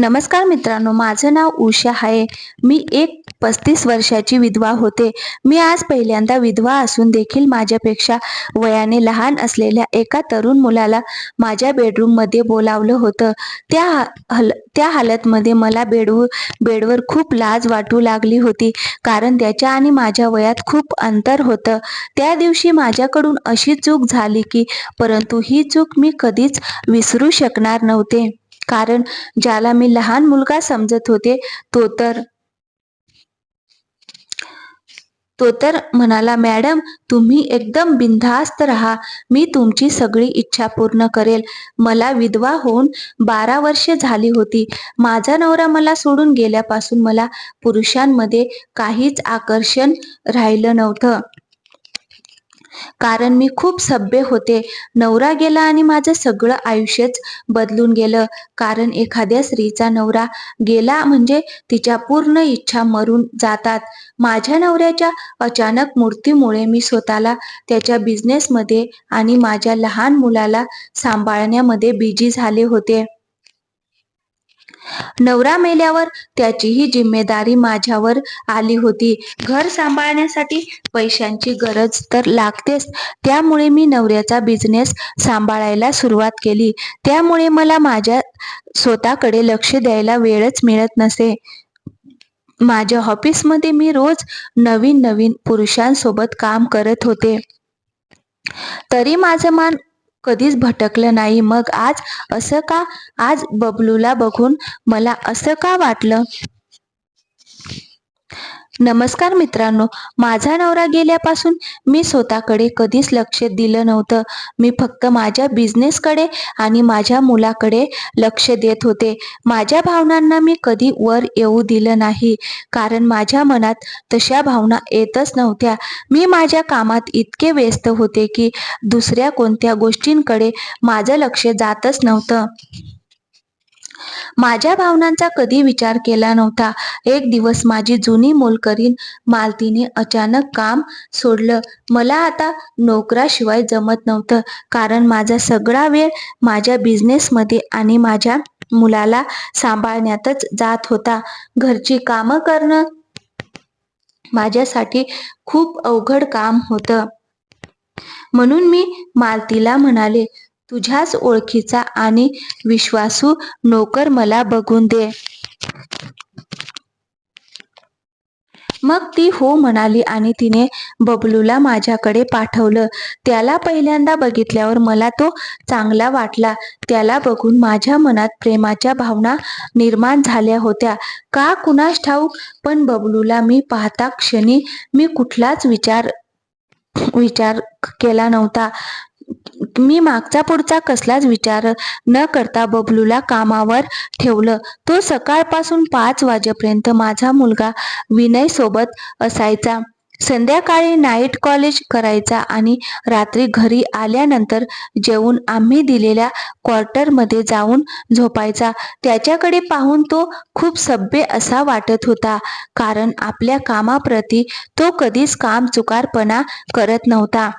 नमस्कार मित्रांनो माझं नाव उषा आहे. मी एक पस्तीस वर्षाची विधवा होते. मी आज पहिल्यांदा विधवा असून देखील माझ्यापेक्षा वयाने लहान असलेल्या एका तरुण मुलाला माझ्या बेडरूममध्ये बोलावलं होतं. त्या हा- हल त्या हालतमध्ये मला बेडवर बेडवर खूप लाज वाटू लागली होती कारण त्याच्या आणि माझ्या वयात खूप अंतर होतं. त्या दिवशी माझ्याकडून अशी चूक झाली की परंतु ही चूक मी कधीच विसरू शकणार नव्हते. कारण ज्याला मी लहान मुलगा समजत होते तो तर तो तर म्हणाला मॅडम तुम्ही एकदम बिनधास्त राहा. मी तुमची सगळी इच्छा पूर्ण करेल. मला विधवा होऊन बारा वर्षे झाली होती. माझा नवरा मला सोडून गेल्यापासून मला पुरुषांमध्ये काहीच आकर्षण राहिलं नव्हतं. कारण मी खूप सभ्य होते. नवरा गेला आणि माझं सगळं आयुष्यच बदलून गेलं. कारण एखाद्या स्त्रीचा नवरा गेला म्हणजे तिच्या पूर्ण इच्छा मरून जातात. माझ्या नवऱ्याच्या अचानक मूर्तीमुळे मी स्वतःला त्याच्या बिझनेसमध्ये आणि माझ्या लहान मुलाला सांभाळण्यामध्ये बिझी झाले होते. नवरा मेल्यावर त्याचीही जिम्मेदारी माझ्यावर आली होती. घर सांभाळण्यासाठी पैशांची गरज तर लागतेच. त्यामुळे मी नवऱ्याचा बिझनेस सांभाळायला सुरुवात केली. त्यामुळे मला माझ्या स्वतःकडे लक्ष द्यायला वेळच मिळत नसे. माझ्या ऑफिसमध्ये मी रोज नवीन नवीन पुरुषांसोबत काम करत होते. तरी माझं मान कधीच भटकलं नाही. मग आज असं का? आज बबलूला बघून मला असं का वाटलं? नमस्कार मित्रांनो माझा नवरा गेल्यापासून मी स्वतःकडे कधीच लक्ष दिलं नव्हतं. मी फक्त माझ्या बिझनेसकडे आणि माझ्या मुलाकडे लक्ष देत होते. माझ्या भावनांना मी कधी वर येऊ दिलं नाही. कारण माझ्या मनात तशा भावना येतच नव्हत्या. मी माझ्या कामात इतके व्यस्त होते की दुसऱ्या कोणत्या गोष्टींकडे माझं लक्ष जातच नव्हतं. माझ्या भावनांचा कधी विचार केला नव्हता. एक दिवस माझी जुनी मोलकरीण मालतीने अचानक काम सोडलं. मला आता नोकराशिवाय जमत नव्हतं कारण माझा सगळा वेळ माझ्या बिझनेसमध्ये आणि माझ्या मुलाला सांभाळण्यातच जात होता. घरची कामं करणं माझ्यासाठी खूप अवघड काम होतं. म्हणून मी मालतीला म्हणाले तुझ्याच ओळखीचा आणि विश्वासू नोकर मला बघून दे. मग ती हो म्हणाली आणि तिने बबलूला माझ्याकडे पाठवलं. त्याला पहिल्यांदा बघितल्यावर मला तो चांगला वाटला. त्याला बघून माझ्या मनात प्रेमाच्या भावना निर्माण झाल्या होत्या. का कुणास ठाऊक पण बबलूला मी पाहता क्षणी मी कुठलाच विचार विचार केला नव्हता. मी मागचा पुढचा कसलाच विचार न करता बबलूला कामावर ठेवलं. तो सकाळपासून पाच वाजेपर्यंत माझा मुलगा विनय सोबत असायचा. संध्याकाळी नाईट कॉलेज करायचा आणि रात्री घरी आल्यानंतर जेवून आम्ही दिलेल्या क्वार्टरमध्ये जाऊन झोपायचा. त्याच्याकडे पाहून तो खूप सभ्य असा वाटत होता कारण आपल्या कामाप्रती तो कधीच काम चुकारपणा करत नव्हता.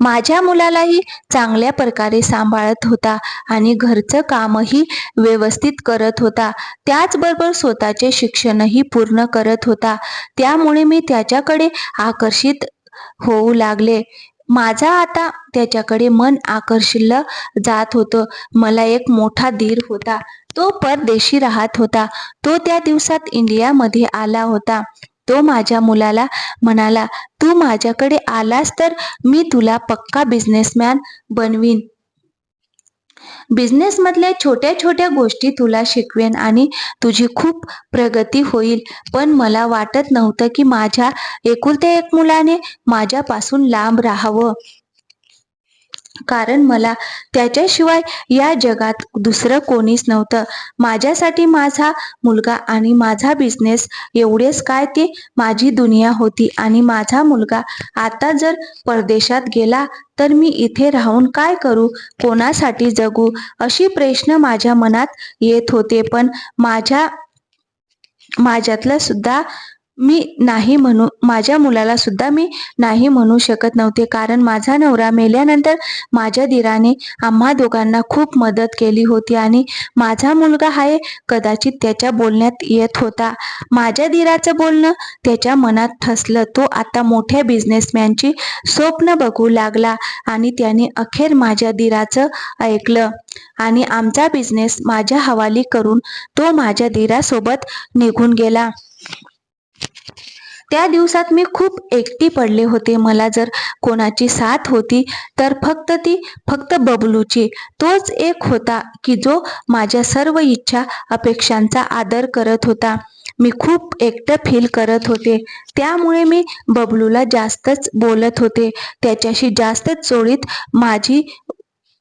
माझ्या मुलालाही चांगल्या प्रकारे सांभाळत होता आणि घरचं कामही व्यवस्थित करत होता. त्याचबरोबर स्वतःचे शिक्षणही पूर्ण करत होता. त्यामुळे मी त्याच्याकडे आकर्षित होऊ लागले. माझा आता त्याच्याकडे मन आकर्षिलं जात होतं. मला एक मोठा धीर होता. तो परदेशी राहत होता. तो त्या दिवसात इंडियामध्ये आला होता. तो माझ्या मुलाला म्हणाला तू माझ्याकडे आलास तर मी तुला पक्का बिझनेसमॅन बनवीन. बिझनेस मधल्या छोट्या छोट्या गोष्टी तुला शिकवेन आणि तुझी खूप प्रगती होईल. पण मला वाटत नव्हतं की माझ्या एकुलत्या एक मुलाने माझ्यापासून लांब राहावं. कारण मला त्याच्याशिवाय या जगात दुसरं कोणीच नव्हतं. माझ्यासाठी माझा मुलगा आणि माझा बिझनेस एवढेच काय ते माझी दुनिया होती आणि माझा मुलगा आता जर परदेशात गेला तर मी इथे राहून काय करू? कोणासाठी जगू? अशी प्रश्न माझ्या मनात येत होते. पण माझ्या माझ्यातलं सुद्धा मी नाही म्हणू माझ्या मुलाला सुद्धा मी नाही म्हणू शकत नव्हते. कारण माझा नवरा मेल्यानंतर माझ्या दिराने आम्हा दोघांना खूप मदत केली होती आणि माझा मुलगा हाय कदाचित त्याच्या बोलण्यात येत होता. माझ्या दिराचं बोलणं त्याच्या मनात ठसलं. तो आता मोठ्या बिझनेसमॅनची स्वप्न बघू लागला आणि त्याने अखेर माझ्या दिराचं ऐकलं. आणि आमचा बिझनेस माझ्या हवाली करून तो माझ्या दिरासोबत निघून गेला. त्या दिवसात मी खूप एकटी पडले होते. मला जर कोणाची साथ होती तर फक्त ती फक्त बबलूची. तोच एक होता की जो माझ्या सर्व इच्छा अपेक्षांचा आदर करत होता. मी खूप एकटं फील करत होते. त्यामुळे मी बबलूला जास्तच बोलत होते. त्याच्याशी जास्तच जोडीत माझी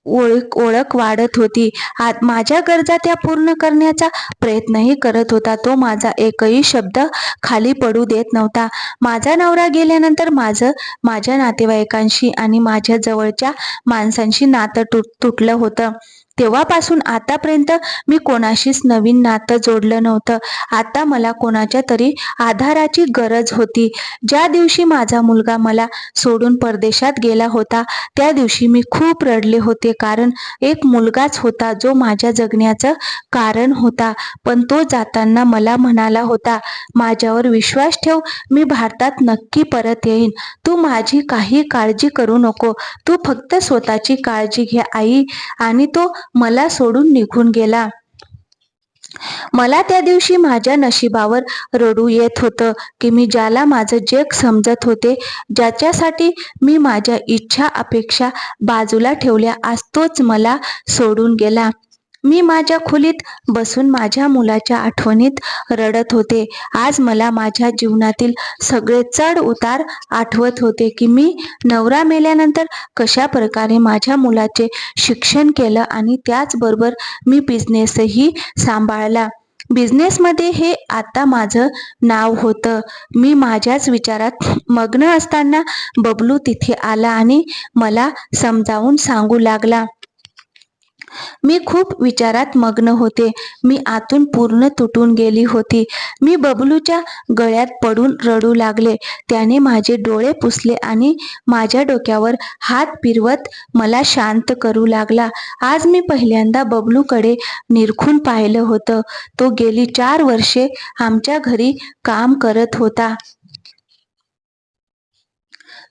ओळख ओळख वाढत होती. आत माझ्या गरजा त्या पूर्ण करण्याचा प्रयत्नही करत होता. तो माझा एकही शब्द खाली पडू देत नव्हता. माझा नवरा गेल्यानंतर माझं माझ्या नातेवाईकांशी आणि माझ्या जवळच्या माणसांशी नातं तुट तुटलं होतं. तेव्हापासून आतापर्यंत मी कोणाशीच नवीन नातं जोडलं नव्हतं. आता मला कोणाच्या तरी आधाराची गरज होती. ज्या दिवशी माझा मुलगा मला सोडून परदेशात गेला होता त्या दिवशी मी खूप रडले होते कारण एक मुलगाच होता जो माझ्या जगण्याचं कारण होता. पण तो जाताना मला म्हणाला होता माझ्यावर विश्वास ठेव मी भारतात नक्की परत येईन. तू माझी काही काळजी करू नको. तू फक्त स्वतःची काळजी घे आई. आणि तो मला सोडून निघून गेला. मला त्या दिवशी माझ्या नशिबावर रडू येत होतं की मी ज्याला माझं जग समजत होते ज्याच्यासाठी मी माझ्या इच्छा अपेक्षा बाजूला ठेवल्या आज तोच मला सोडून गेला. मी माझ्या खोलीत बसून माझ्या मुलाच्या आठवणीत रडत होते. आज मला माझ्या जीवनातील सगळे चढ उतार आठवत होते की मी नवरा मेल्यानंतर कशा प्रकारे माझ्या मुलाचे शिक्षण केलं आणि त्याचबरोबर मी बिझनेसही सांभाळला. बिझनेसमध्ये हे आता माझं नाव होतं. मी माझ्याच विचारात मग्न असताना बबलू तिथे आला आणि मला समजावून सांगू लागला. मी खूप विचारात मग्न होते. मी आतून पूर्ण तुटून गेली होती. मी बबलूच्या गळ्यात पडून रडू लागले. त्याने माझे डोळे पुसले आणि माझ्या डोक्यावर हात फिरवत मला शांत करू लागला. आज मी पहिल्यांदा बबलूकडे निरखून पाहिलं होतं. तो गेली चार वर्षे आमच्या घरी काम करत होता.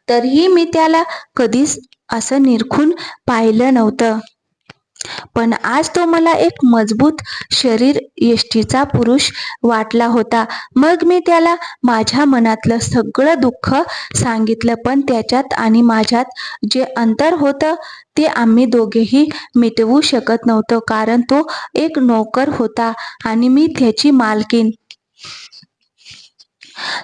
तरीही मी त्याला कधीच असं निरखून पाहिलं नव्हतं. पण आज तो मला एक मजबूत शरीर यष्टीचा पुरुष वाटला होता. मग मी त्याला माझ्या मनातलं सगळं दुःख सांगितलं पण त्याच्यात आणि माझ्यात जे अंतर होतं ते आम्ही दोघेही मिटवू शकत नव्हतो कारण तो एक नोकर होता आणि मी त्याची मालकीन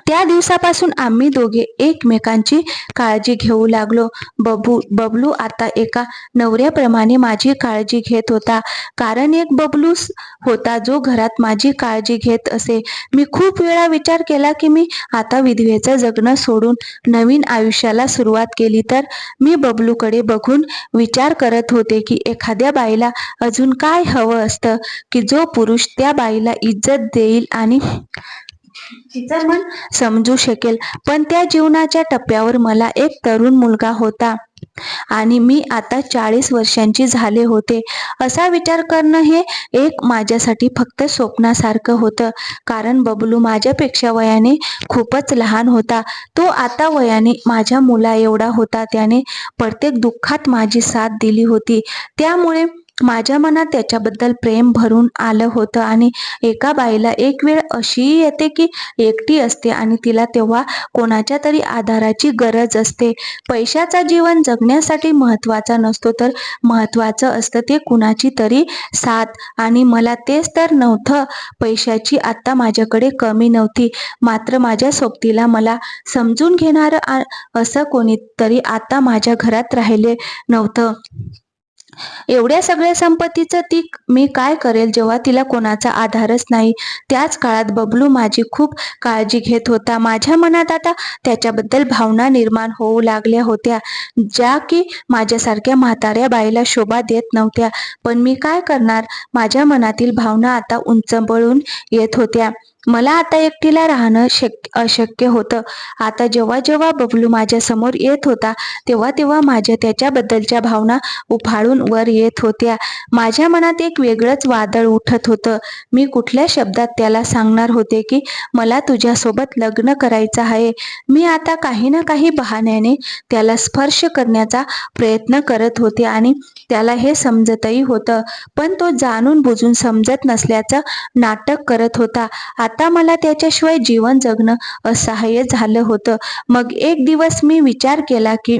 त्या दिवसापासून आम्ही दोघे एकमेकांची काळजी घेऊ लागलो. बबू बबलू आता एका नवऱ्याप्रमाणे माझी काळजी घेत होता. कारण एक बबलू होता जो घरात माझी काळजी घेत असे. मी खूप वेळा विचार केला की मी आता विधवेचं जगणं सोडून नवीन आयुष्याला सुरुवात केली तर मी बबलूकडे बघून विचार करत होते की एखाद्या बाईला अजून काय हवं असतं? की जो पुरुष त्या बाईला इज्जत देईल आणि तिचं मन समजू शकेल. पण त्या जीवनाच्या टप्प्यावर मला एक तरुण मुलगा होता. आणि मी आता चाळीस वर्षांची झाले होते. असा विचार करणं हे एक माझ्यासाठी फक्त स्वप्नासारखं होतं. कारण बबलू माझ्यापेक्षा वयाने खूपच लहान होता. तो आता वयाने माझ्या मुला एवढा होता त्याने प्रत्येक दुःखात माझी साथ दिली होती. त्यामुळे माझ्या मनात त्याच्याबद्दल प्रेम भरून आलं होतं आणि एका बाईला एक वेळ अशीही येते की एकटी असते आणि तिला तेव्हा कोणाच्या तरी आधाराची गरज असते. पैशाचा जीवन जगण्यासाठी महत्त्वाचा नसतो तर महत्वाचं असतं ते कुणाची तरी साथ. आणि मला तेच तर नव्हतं. पैशाची आत्ता माझ्याकडे कमी नव्हती. मात्र माझ्या सोबतीला मला समजून घेणारं आ- असं कोणीतरी आता माझ्या घरात राहिले नव्हतं. एवढ्या सगळ्या संपत्तीचं ती मी काय करेल जेव्हा तिला कोणाचा आधारच नाही? त्याच काळात बबलू माझी खूप काळजी घेत होता. माझ्या मनात आता त्याच्याबद्दल भावना निर्माण होऊ लागल्या होत्या ज्या की माझ्यासारख्या म्हाताऱ्या बाईला शोभा देत नव्हत्या. पण मी काय करणार? माझ्या मनातील भावना आता उंचबळून येत होत्या. मला आता एकटीला राहणं शक्य अशक्य होतं. आता जेव्हा जेव्हा बबलू माझ्यासमोर येत होता तेव्हा तेव्हा माझ्या त्याच्याबद्दलच्या भावना उफाळून वर येत होत्या. माझ्या मनात एक वेगळंच वादळ उठत होतं. मी कुठल्या शब्दात त्याला सांगणार होते की मला तुझ्यासोबत लग्न करायचं आहे. मी आता काही ना काही बहाण्याने त्याला स्पर्श करण्याचा प्रयत्न करत होते आणि त्याला हे समजतही होतं. पण तो जाणून बुजून समजत नसल्याचं नाटक करत होता. आता मला त्याच्याशिवाय जीवन जगणं असहाय्य झालं होतं. मग एक दिवस मी विचार केला की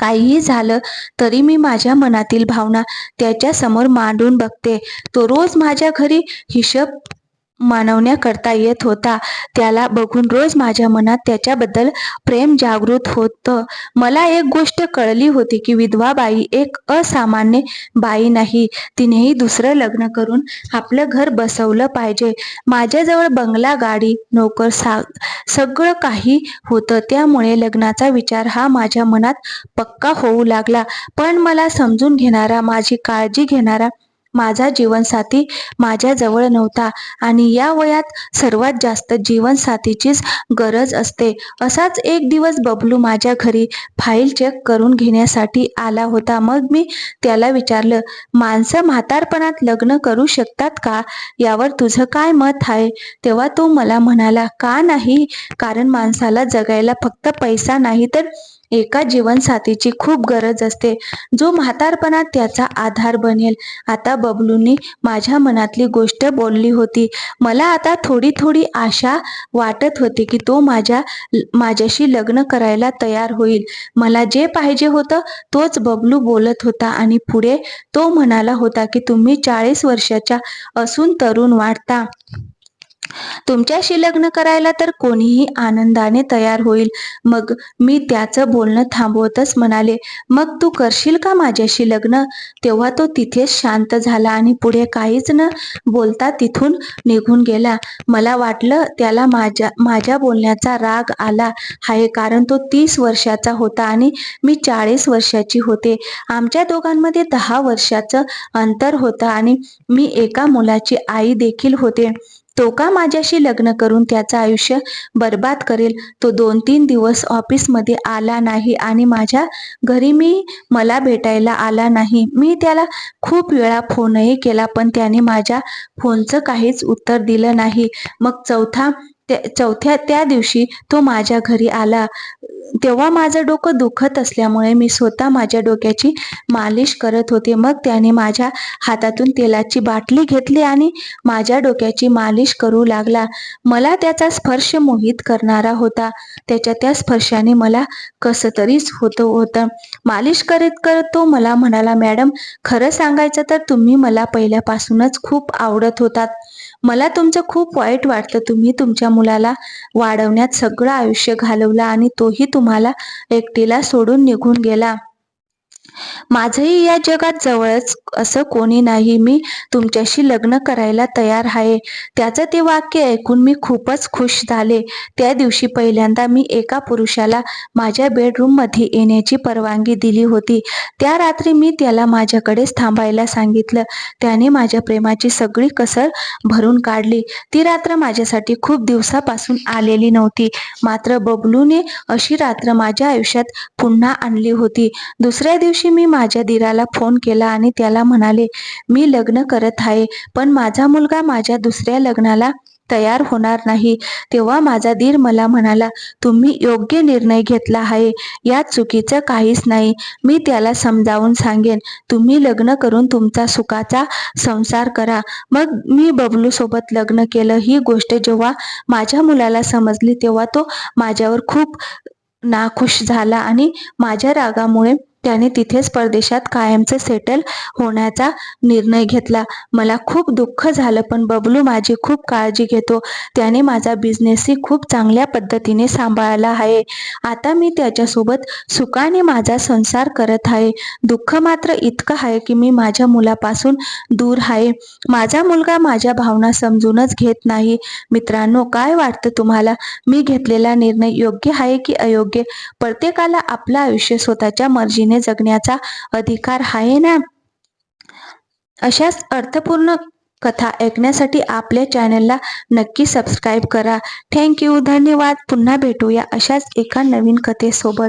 काहीही झालं तरी मी माझ्या मनातील भावना त्याच्यासमोर मांडून बघते. तो रोज माझ्या घरी हिशोब मानवण्याकरता येत होता. त्याला बघून रोज माझ्या मनात त्याच्याबद्दल प्रेम जागृत होतं. मला एक गोष्ट कळली होती की विधवा बाई एक असामान्य बाई नाही. तिनेही दुसरं लग्न करून आपलं घर बसवलं पाहिजे. माझ्याजवळ बंगला गाडी नोकर सा सगळं काही होतं. त्यामुळे लग्नाचा विचार हा माझ्या मनात पक्का होऊ लागला. पण मला समजून घेणारा माझी काळजी घेणारा माझा जीवनसाथी माझ्याजवळ नव्हता आणि या वयात सर्वात जास्त जीवनसाथीचीच गरज असते. असाच एक दिवस बबलू माझ्या घरी फाईल चेक करून घेण्यासाठी आला होता. मग मी त्याला विचारलं माणसं म्हातारपणात लग्न करू शकतात का? यावर तुझं काय मत आहे? तेव्हा तो मला म्हणाला का नाही? कारण माणसाला जगायला फक्त पैसा नाही तर एका जीवनसाथीची खूप गरज असते. जो म्हातारपणात त्याचा आधार बनेल. आता बबलूंनी माझ्या मनातली गोष्ट बोलली होती. मला आता थोडी थोडी आशा वाटत होती की तो माझ्या माझ्याशी लग्न करायला तयार होईल. मला जे पाहिजे होतं तोच बबलू बोलत होता आणि पुढे तो म्हणाला होता की तुम्ही चाळीस वर्षाच्या असून तरुण वाटता तुमच्याशी लग्न करायला तर कोणीही आनंदाने तयार होईल. मग मी त्याचं बोलणं थांबवतच म्हणाले मग तू करशील का माझ्याशी लग्न? तेव्हा तो तिथेच शांत झाला आणि पुढे काहीच न बोलता तिथून निघून गेला. मला वाटलं त्याला माझ्या माझ्या बोलण्याचा राग आला आहे कारण तो तीस वर्षाचा होता आणि मी चाळीस वर्षाची होते. आमच्या दोघांमध्ये दहा वर्षाचं अंतर होतं आणि मी एका मुलाची आई देखील होते. तो का माझ्याशी लग्न करून त्याचं आयुष्य बर्बाद करेल? तो दोन तीन दिवस ऑफिसमध्ये आला नाही आणि माझ्या घरी मी मला भेटायला आला नाही. मी त्याला खूप वेळा फोनही केला पण त्याने माझ्या फोनचं काहीच उत्तर दिलं नाही. मग चौथा चौथ्या त्या दिवशी तो माझ्या घरी आला. तेव्हा माझं डोकं दुखत असल्यामुळे मी स्वतः माझ्या डोक्याची मालिश करत होते. मग त्याने माझ्या हातातून तेलाची बाटली घेतली आणि माझ्या डोक्याची मालिश करू लागला. मला त्याचा स्पर्श मोहित करणारा होता. त्याच्या त्या स्पर्शाने मला कसं तरीच होतं होतं. मालिश करत करत तो मला म्हणाला मॅडम खरं सांगायचं तर तुम्ही मला पहिल्यापासूनच खूप आवडत होतात. मला तुमचं खूप वाईट वाटतं तुम्ही तुमच्या मुलाला वाढवण्यात सगळं आयुष्य घालवलं आणि तोही तुम्हाला एकटीला सोडून निघून गेला. माझंही या जगात जवळच असं कोणी नाही. मी तुमच्याशी लग्न करायला तयार आहे. त्याचं ते वाक्य ऐकून मी खूपच खुश झाले. त्या दिवशी पहिल्यांदा मी एका पुरुषाला माझ्या बेडरूममध्ये येण्याची परवानगी दिली होती. त्या रात्री मी त्याला माझ्याकडेच थांबायला सांगितलं. त्याने माझ्या प्रेमाची सगळी कसर भरून काढली. ती रात्र माझ्यासाठी खूप दिवसापासून आलेली नव्हती. मात्र बबलूने अशी रात्र माझ्या आयुष्यात पुन्हा आणली होती. दुसऱ्या दिवशी मी माझ्या दिराला फोन केला आणि त्याला म्हणाले मी लग्न करत आहे पण माझा मुलगा माझ्या दुसऱ्या लग्नाला तयार होणार नाही. तेव्हा माझा दीर मला म्हणाला तुम्ही योग्य निर्णय घेतला आहे यात चुकीचं काहीच नाही. मी त्याला समजावून सांगेन. तुम्ही लग्न करून तुमचा सुखाचा संसार करा. मग मी बबलू सोबत लग्न केलं. ही गोष्ट जेव्हा माझ्या मुलाला समजली तेव्हा तो माझ्यावर खूप नाखुश झाला आणि माझ्या रागामुळे त्याने तिथेच परदेशात कायमचे सेटल होण्याचा निर्णय घेतला. मला खूप दुःख झालं पण बबलू माझी खूप काळजी घेतो. त्याने माझा बिझनेसही खूप चांगल्या पद्धतीने सांभाळला आहे. आता मी त्याच्यासोबत सुखाने माझा संसार करत आहे. दुःख मात्र इतकं आहे की मी माझ्या मुलापासून दूर आहे. माझा मुलगा माझ्या भावना समजूनच घेत नाही. मित्रांनो काय वाटतं तुम्हाला? मी घेतलेला निर्णय योग्य आहे की अयोग्य? प्रत्येकाला आपलं आयुष्य स्वतःच्या मर्जीने जगण्याचा अधिकार आहे ना? अशाच अर्थपूर्ण कथा ऐकण्यासाठी आपल्या चॅनलला नक्की सबस्क्राईब करा. थँक्यू धन्यवाद. पुन्हा भेटूया अशाच एका नवीन कथेसोबत.